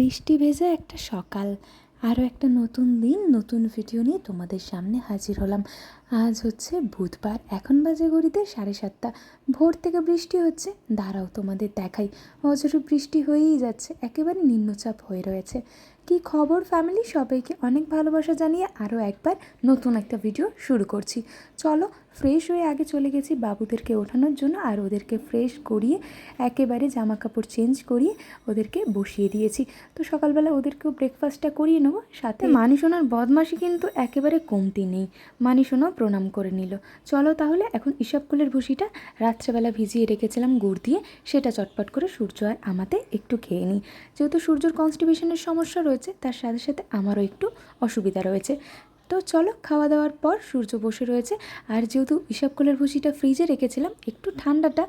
বৃষ্টি ভেজা একটা সকাল, আরও একটা নতুন দিন, নতুন ভিডিও নিয়ে তোমাদের সামনে হাজির হলাম। আজ হচ্ছে বুধবার, এখন বাজে ঘড়িতে সাড়ে সাতটা। ভোর থেকে বৃষ্টি হচ্ছে, দাঁড়াও তোমাদের দেখাই। অজরে বৃষ্টি হয়েই যাচ্ছে, একেবারে নিম্নচাপ হয়ে রয়েছে। কি খবর ফ্যামিলি সবাইকে অনেক ভালোবাসা জানিয়ে আরও একবার নতুন একটা ভিডিও শুরু করছি। চলো ফ্রেশ হয়ে আগে চলে গেছি বাবুদেরকে ওঠানোর জন্য আর ওদেরকে ফ্রেশ করিয়ে একেবারে জামা কাপড় চেঞ্জ করিয়ে ওদেরকে বসিয়ে দিয়েছি। তো সকালবেলা ওদেরকেও ব্রেকফাস্টটা করিয়ে নেব সাথে মানিসোনার বদমাসি কিন্তু একেবারে কমতি নেই। মানিসোনাও প্রণাম করে নিল। চলো তাহলে এখন ইসবকুলের ভুসিটা রাত্রেবেলা ভিজিয়ে রেখেছিলাম গুড় দিয়ে সেটা চটপট করে সূর্য আর আমাতে একটু খেয়ে নিই। যেহেতু সূর্যর কনস্টিপেশনের সমস্যা রয়েছে তার সাথে সাথে আমারও একটু অসুবিধা রয়েছে। তো চলো, খাওয়া দাওয়ার পর সূর্য বসে রয়েছে। আর যেহেতু ইসাবকলের ভুসিটা ফ্রিজে রেখেছিলাম, একটু ঠান্ডাটা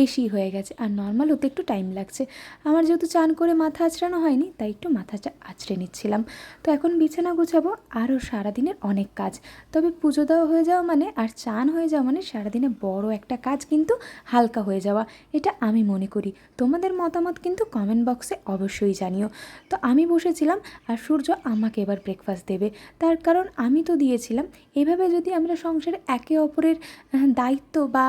বেশি হয়ে গেছে। আর নর্মাল হতে একটু টাইম লাগছে। আমার যেহেতু চান করে মাথা আঁচড়ানো হয়নি, তাই একটু মাথাটা আঁচড়ে নিচ্ছিলাম। তো এখন বিছানা গুছাবো, আরও সারাদিনের অনেক কাজ। তবে পুজো দেওয়া হয়ে যাওয়া মানে আর চান হয়ে যাওয়া মানে সারাদিনে বড় একটা কাজ কিন্তু হালকা হয়ে যাওয়া। এটা আমি মনে করি। তোমাদের মতামত কিন্তু কমেন্ট বক্সে অবশ্যই জানিও। তো আমি বসেছিলাম আর সূর্য আমাকে এবার ব্রেকফাস্ট দেবে। তার কারণ আমি তো দিয়েছিলাম। এভাবে যদি আমরা সংসারে একে অপরের দায়িত্ব বা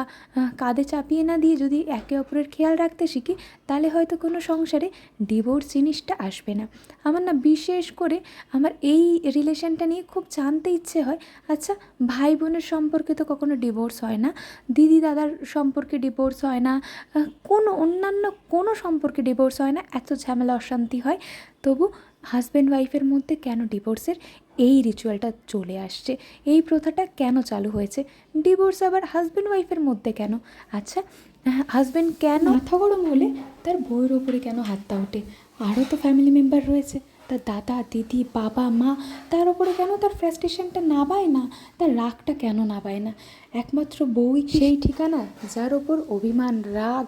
কাঁধে চাপিয়ে না দিয়ে যদি একে অপরের খেয়াল রাখতে শিখি, তাহলে হয়তো কোনো সংসারে ডিভোর্স জিনিসটা আসবে না। আমার না বিশেষ করে আমার এই রিলেশনটা নিয়ে খুব জানতে ইচ্ছে হয়। আচ্ছা ভাই বোনের সম্পর্কে তো কখনো ডিভোর্স হয় না দিদি দাদার সম্পর্কে ডিভোর্স হয় না কোনো অন্যান্য কোনো সম্পর্কে ডিভোর্স হয় না, এত ঝামেলা, অশান্তি হয়। তবু হাজব্যান্ড ওয়াইফের মধ্যে কেন ডিভোর্সের এই রিচুয়ালটা চলে আসছে? এই প্রথাটা কেন চালু হয়েছে? ডিভোর্স আবার হাজব্যান্ড ওয়াইফের মধ্যে কেন? আচ্ছা হাজব্যান্ড কেন মাথা গরম হলে তার বউয়ের ওপরে কেন হাতটা ওঠে? আরও তো ফ্যামিলি মেম্বার রয়েছে। তার দাদা দিদি বাবা মা তার ওপরে কেন তার ফ্রাস্ট্রেশনটা নাবায় না? তার রাগটা কেন নাবায় না? একমাত্র বউই সেই ঠিকানা যার ওপর অভিমান রাগ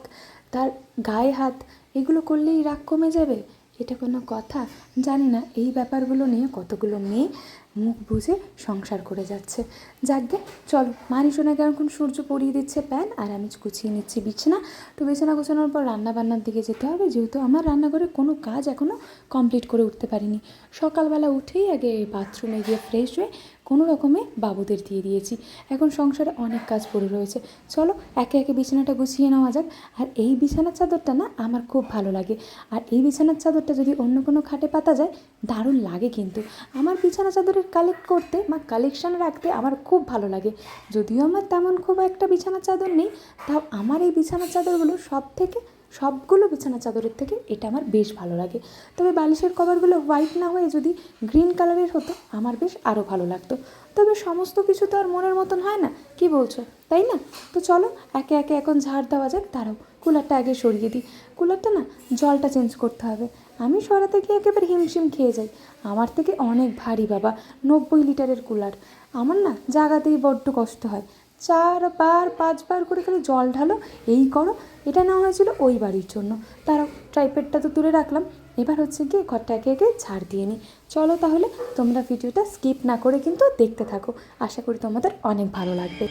তার গায়ে হাত এগুলো করলেই রাগ কমে যাবে? এটা কোনো কথা? জানি না। এই ব্যাপারগুলো নিয়ে কতগুলো মেয়ে মুখ বুঝে সংসার করে যাচ্ছে। যাকগে, চলো মানি সোনাকে এখন সূর্য পরিয়ে দিচ্ছে প্যান, আর আমি গুছিয়ে নিচ্ছি বিছানা। তো বিছানা গোছানোর পর রান্না বান্নার দিকে যেতে হবে, যেহেতু আমার রান্নাঘরে কোনো কাজ এখনও কমপ্লিট করে উঠতে পারিনি। সকালবেলা উঠেই আগে বাথরুমে গিয়ে ফ্রেশ হয়ে কোনো রকমে বাবুদের দিয়ে দিয়েছি। এখন সংসারে অনেক কাজ পড়ে রয়েছে। চলো, একে একে বিছানাটা গুছিয়ে নেওয়া যাক। আর এই বিছানার চাদরটা না আমার খুব ভালো লাগে। আর এই বিছানার চাদরটা যদি অন্য কোনো খাটে পাতা যায়, দারুণ লাগে কিন্তু। আমার বিছানা চাদরের কালেক্ট করতে বা কালেকশন রাখতে আমার খুব ভালো লাগে। যদিও আমার তেমন খুব একটা বিছানার চাদর নেই, তাও আমার এই বিছানার চাদরগুলো সব থেকে সবগুলো বিছানা চাদরের থেকে এটা আমার বেশ ভালো লাগে। তবে বালিশের কভারগুলো হোয়াইট না হয়ে যদি গ্রিন কালারের হতো, আমার বেশ আরও ভালো লাগতো। তবে সমস্ত কিছু তো আর মনের মতন হয় না, কি বলছো? তাই না? তো চলো, একে একে এখন ঝাড় দেওয়া যাক তারাও কুলারটা আগে সরিয়ে দিই। কুলারটা না, জলটা চেঞ্জ করতে হবে। আমি সরাতে গিয়ে একেবারে হিমশিম খেয়ে যাই। আমার থেকে অনেক ভারী বাবা, নব্বই লিটারের কুলার। আমার না জাগাতেই বড্ড কষ্ট হয়। চারবার, পাঁচবার করে খালি জল ঢালো, এই করো, এটা নেওয়া হয়েছিল ওই বাড়ির জন্য। তারা ট্রাইপেডটা তো তুলে রাখলাম। এবার হচ্ছে গিয়ে ঘরটা একে একে ছাড় দিয়ে নিই। চলো তাহলে তোমরা ভিডিওটা স্কিপ না করে কিন্তু দেখতে থাকো। আশা করি তোমাদের অনেক ভালো লাগবে।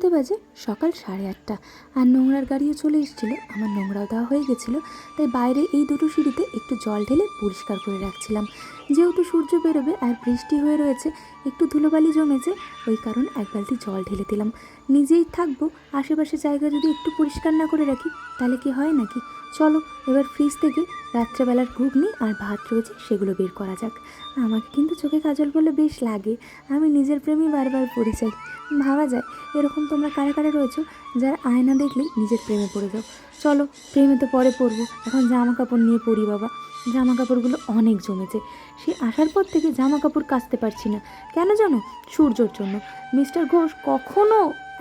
ঘড়িতে বাজে, সকাল সাড়ে আটটা। আর নোংরার গাড়িও চলে এসেছিল। আমার নোংরাও দেওয়া হয়ে গেছিল। তাই বাইরে এই দুটো সিঁড়িতে একটু জল ঢেলে পরিষ্কার করে রাখছিলাম। যেহেতু সূর্য বেরোবে আর বৃষ্টি হয়ে রয়েছে, একটু ধুলোবালি জমেছে, ওই কারণ এক বালতি জল ঢেলে দিলাম। নিজেই থাকব, আশেপাশে জায়গা যদি একটু পরিষ্কার না করে রাখি, তাহলে কি হয় নাকি? চলো, এবার ফ্রিজ থেকে রাত্রেবেলার ঘুগনি আর ভাত রয়েছে, সেগুলো বের করা যাক। আমাকে কিন্তু চোখে কাজল বলে বেশ লাগে। আমি নিজের প্রেমই বারবার পড়ে চাই ভাবা যায়, এরকম তোমরা কারা কারা রয়েছো, যারা আয়না দেখলেই নিজের প্রেমে পড়ে যাও। চলো, প্রেমে তো পরে পড়ব। এখন জামা কাপড় নিয়ে পড়ি বাবা। জামা কাপড়গুলো অনেক জমেছে। সে আসার পর থেকে জামা কাপড় কাচতে পারছি না। কেন জানো? সূর্যর জন্য। মিস্টার ঘোষ কখনো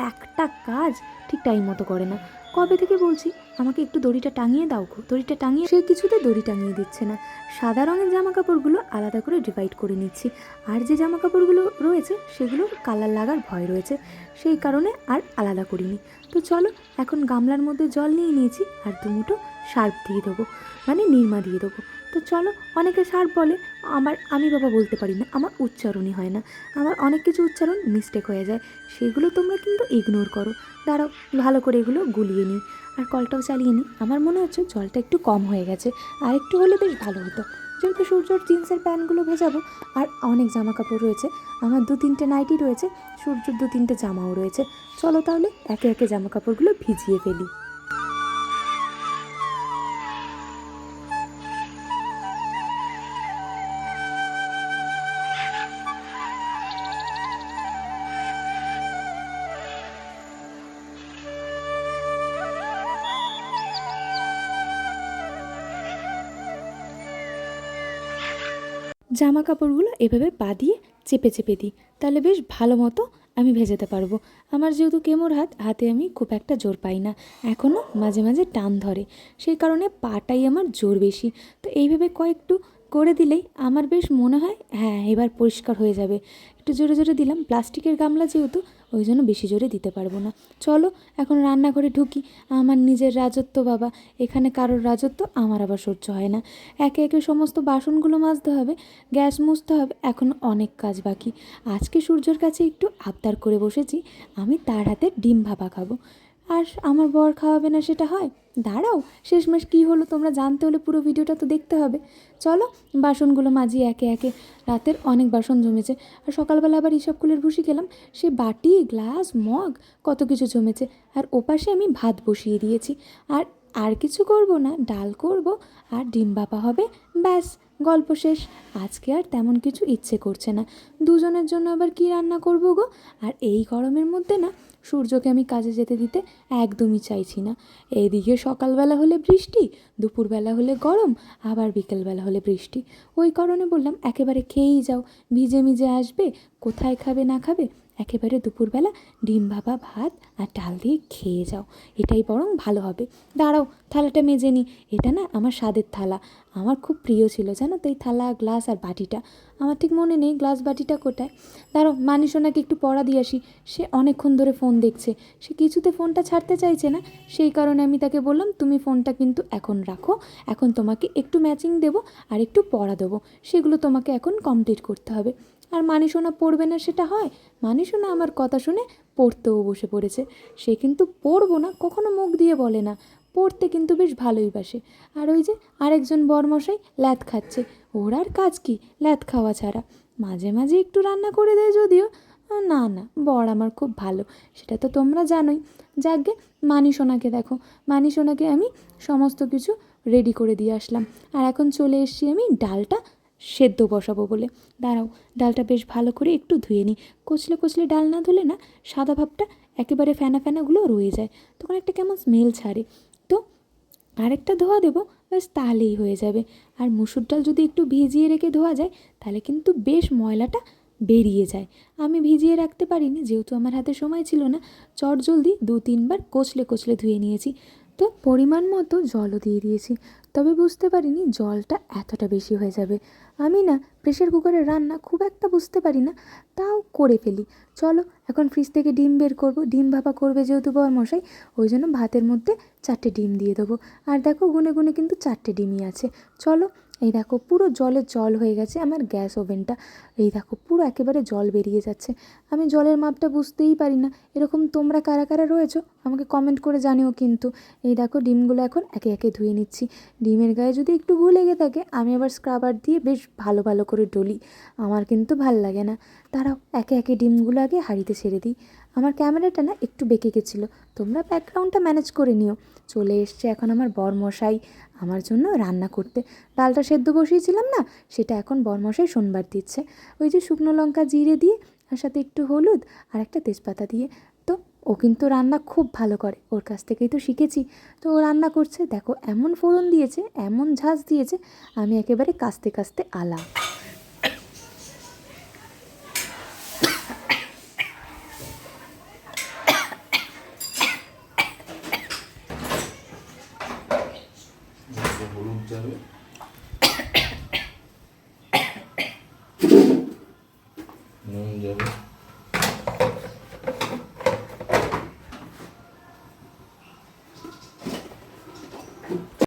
একটা কাজ ঠিক টাইম মতো করে না। কবে থেকে বলছি? আমাকে একটু দড়িটা টাঙিয়ে দাও গো। দড়িটা টাঙিয়ে সে কিছুতে দড়ি টাঙিয়ে দিচ্ছে না। সাদা রঙের জামা কাপড়গুলো আলাদা করে ডিভাইড করে নিচ্ছি। আর যে জামা কাপড়গুলো রয়েছে, সেগুলো কালার লাগার ভয় রয়েছে। সেই কারণে আর আলাদা করিনি। তো চলো, এখন গামলার মধ্যে জল নিয়ে নিয়েছি, আর দুমুটো সার্ফ দিয়ে দেবো। মানে নির্মা দিয়ে দেবো। তো চলো, অনেকে সার্ফ বলে, আমার, আমি বাবা বলতে পারি না, আমার উচ্চারণই হয় না। আমার অনেক কিছু উচ্চারণ মিস্টেক হয়ে যায়। সেগুলো তোমরা কিন্তু ইগনোর করো। দাঁড়াও, ভালো করে এগুলো গুলিয়ে নিই। আর কলটাও চালিয়ে নিই। আমার মনে হচ্ছে জলটা একটু কম হয়ে গেছে। আর একটু হলে বেশ ভালো হতো। যেহেতু সূর্যর জিন্সের প্যান্টগুলো ভেজাবো, আর অনেক জামা কাপড় রয়েছে। আমার দু তিনটে নাইটি রয়েছে, সূর্যর দু তিনটে জামাও রয়েছে। চলো তাহলে একে একে জামা কাপড়গুলো ভিজিয়ে ফেলি। জামা কাপড়গুলো এভাবে পা দিয়ে চেপে চেপে দিই। তাহলে বেশ ভালো মতো আমি ভেজাতে পারব। আমার যেহেতু কেমোর হাত, হাতে আমি খুব একটা জোর পাই না। এখনও মাঝে মাঝে টান ধরে। সেই কারণে পাটাই আমার জোর বেশি। তো এইভাবে কয়েকটু করে দিলেই আমার বেশ মনে হয় হ্যাঁ এবার পরিষ্কার হয়ে যাবে। একটু জোরে জোরে দিলাম। প্লাস্টিকের গামলা যেহেতু ওই জন্য বেশি জোরে দিতে পারব না। চলো, এখন রান্নাঘরে ঢুকি। আমার নিজের রাজত্ব, বাবা। এখানে কারোর রাজত্ব আমার আবার সহ্য হয় না। একে একে সমস্ত বাসনগুলো মাজতে হবে, গ্যাস মুছতে হবে, এখন অনেক কাজ বাকি। আজকে সূর্যর কাছে একটু আবদার করে বসেছি, আমি তার হাতে ডিম ভাপা খাব। আর আমার বর খাওয়াবে না সেটা হয়? দাঁড়াও, শেষমেশ কী হলো তোমরা জানতে হলে পুরো ভিডিওটা তো দেখতে হবে। চলো, বাসনগুলো মাজি একে একে। রাতের অনেক বাসন জমেছে আর সকালবেলা আবার ইসবগুলের ভুসি খেলাম। সে বাটি, গ্লাস, মগ, কত কিছু জমেছে আর ওপাশে আমি ভাত বসিয়ে দিয়েছি। আর আর কিছু করব না, ডাল করব, আর ডিম বাপা হবে, ব্যাস। গল্প শেষ। আজকে আর তেমন কিছু ইচ্ছে করছে না। দুজনের জন্য আবার কি রান্না করব গো? আর এই গরমের মধ্যে না, সূর্যকে আমি কাজে যেতে দিতে একদমই চাইছি না। এইদিকে সকালবেলা হলে বৃষ্টি, দুপুরবেলা হলে গরম, আবার বিকেলবেলা হলে বৃষ্টি। ওই কারণে বললাম, একেবারে খেয়েই যাও। ভিজে মিজে আসবে, কোথায় খাবে না খাবে একেবারে দুপুরবেলা ডিম ভাপা, ভাত আর ডাল দিয়ে খেয়ে যাও। এটাই বরং ভালো হবে। দাঁড়াও, থালাটা মেজে নিই এটা না আমার স্বাদের থালা। আমার খুব প্রিয় ছিল, জানো তো, এই থালা, গ্লাস আর বাটিটা। আমার ঠিক মনে নেই গ্লাস বাটিটা কোথায়। দাঁড়াও মানিসোনাকে একটু পড়া দিয়ে আসি। সে অনেকক্ষণ ধরে ফোন দেখছে। সে কিছুতে ফোনটা ছাড়তে চাইছে না। সেই কারণে আমি তাকে বললাম, তুমি ফোনটা কিন্তু এখন রাখো। এখন তোমাকে একটু ম্যাচিং দেবো আর একটু পড়া দেবো। সেগুলো তোমাকে এখন কমপ্লিট করতে হবে। আর মানি মানিসোনা পড়বে না সেটা হয়। মানি মানিসোনা আমার কথা শুনে পড়তেও বসে পড়েছে। সে কিন্তু পড়ব না, কখনো মুখ দিয়ে বলে না। পড়তে কিন্তু বেশ ভালোই বাসে। আর ওই যে আরেকজন বরমশাই ল্যাথ খাচ্ছে। ওর আর কাজ কি? ল্যাথ খাওয়া ছাড়া। মাঝে মাঝে একটু রান্না করে দেয় যদিও। না না, বর আমার খুব ভালো। সেটা তো তোমরা জানোই। যাকগে মানি সোনাকে দেখো। মানি সোনাকে আমি সমস্ত কিছু রেডি করে দিয়ে আসলাম। আর এখন চলে এসেছি আমি ডালটা সেদ্ধ বসাবো বলে। দাঁড়াও, ডালটা বেশ ভালো করে একটু ধুয়ে নিই। কচলে কচলে ডাল না ধুলে না সাদা ভাবটা একেবারে ফেনা ফেনাগুলো রয়ে যায়। তখন একটা কেমন স্মেল ছাড়ে। তো আরেকটা ধোয়া দেবো, ব্যাস তাহলেই হয়ে যাবে। আর মুসুর ডাল যদি একটু ভিজিয়ে রেখে ধোয়া যায়, তাহলে কিন্তু বেশ ময়লাটা বেরিয়ে যায়। আমি ভিজিয়ে রাখতে পারিনি, যেহেতু আমার হাতে সময় ছিল না চট জলদি দু তিনবার কচলে কচলে ধুয়ে নিয়েছি। তো পরিমাণ মতো জলও দিয়ে দিয়েছি। তবে বুঝতে পারিনি জলটা এতটা বেশি হয়ে যাবে। আমি না প্রেশার কুকারের রান্না খুব একটা বুঝতে পারি না, তাও করে ফেলি। চলো, এখন ফ্রিজ থেকে ডিম বের করব। ডিম ভাপা করবে যেহেতু বর মশাই ওই জন্য ভাতের মধ্যে চারটে ডিম দিয়ে দেবো। আর দেখো গুনে গুনে কিন্তু চারটে ডিমই আছে। চলো এই দেখো, পুরো জলে জল হয়ে গেছে আমার গ্যাস ওভেনটা। এই দেখো, পুরো একেবারে জল বেরিয়ে যাচ্ছে। আমি জলের মাপটা বুঝতেই পারি না। এরকম তোমরা কারা কারা রয়েছো, আমাকে কমেন্ট করে জানিও কিন্তু। এই দেখো, ডিমগুলো এখন একে একে ধুয়ে নিচ্ছি। ডিমের গায়ে যদি একটু ভুল লেগে থাকে, আমি আবার স্ক্রাবার দিয়ে বেশ ভালো ভালো করে ডলি। আমার কিন্তু ভালো লাগে না। তারাও একে একে ডিমগুলো আগে হাঁড়িতে ছেড়ে দিই। আমার ক্যামেরাটা না একটু বেঁকে গেছিল। তোমরা ব্যাকগ্রাউন্ডটা ম্যানেজ করে নিও। চলে এসছে এখন আমার বরমশাই। আমার জন্য রান্না করতে। ডালটা সেদ্ধ বসিয়েছিলাম না, সেটা এখন বরমশাই সোমবার দিচ্ছে। ওই যে শুকনো লঙ্কা জিরে দিয়ে, আর সাথে একটু হলুদ আর একটা তেজপাতা দিয়ে। তো ও কিন্তু রান্না খুব ভালো করে, ওর কাছ থেকেই তো শিখেছি। তো ও রান্না করছে, দেখো এমন ফোড়ন দিয়েছে, এমন ঝাঁজ দিয়েছে, আমি একেবারে কাস্তে কাস্তে আলা যে হলুদ যাবে নুন যাবে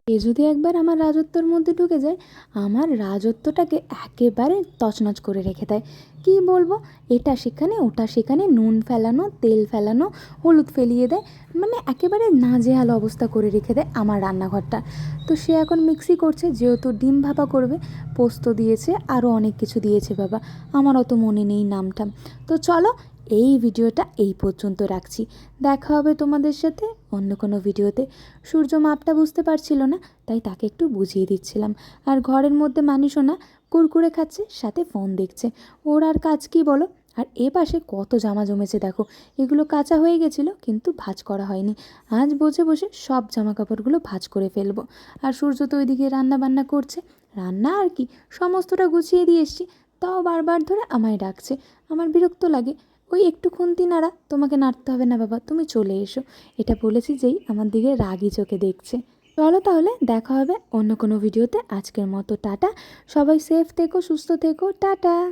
এ যদি একবার আমার রাজত্বর মধ্যে ঢুকে যায়, আমার রাজত্বটাকে একেবারে তছনছ করে রেখে দেয়। কী বলব? এটা সেখানে, ওটা সেখানে, নুন ফেলানো, তেল ফেলানো, হলুদ ফেলিয়ে দেয় মানে একেবারে নাজেহাল অবস্থা করে রেখে দেয় আমার রান্নাঘরটা। তো সে এখন মিক্সি করছে, যেহেতু ডিম ভাপা করবে, পোস্ত দিয়েছে আরও অনেক কিছু দিয়েছে বাবা। আমার অত মনে নেই নামটাম তো চলো এই ভিডিওটা এই পর্যন্ত রাখছি। দেখা হবে তোমাদের সাথে অন্য কোনো ভিডিওতে। সূর্য মাপটা বুঝতে পারছিল না, তাই তাকে একটু বুঝিয়ে দিচ্ছিলাম। আর ঘরের মধ্যে মানুষও না, কুরকুরে খাচ্ছে, সাথে ফোন দেখছে। ওর আর কাজ কি বলো? আর এ পাশে কত জামা জমেছে দেখো। এগুলো কাঁচা হয়ে গেছিল, কিন্তু ভাঁজ করা হয়নি। আজ বসে বসে সব জামা কাপড়গুলো ভাঁজ করে ফেলব। আর সূর্য তো ওইদিকে রান্না বান্না করছে। রান্না আর কি? সমস্তটা গুছিয়ে দিয়ে এসছি। তাও বারবার ধরে আমায় ডাকছে। আমার বিরক্ত লাগে। ওই একটু খুন্তি নাড়া, তোমাকে নাড়তে হবে না বাবা, তুমি চলে এসো। এটা বলেছি যেই আমার দিকে রাগি চোখে দেখছে। চলো তাহলে, দেখা হবে অন্য কোনো ভিডিওতে। আজকের মতো টাটা। সবাই সেফ থেকো, সুস্থ থেকো। টাটা।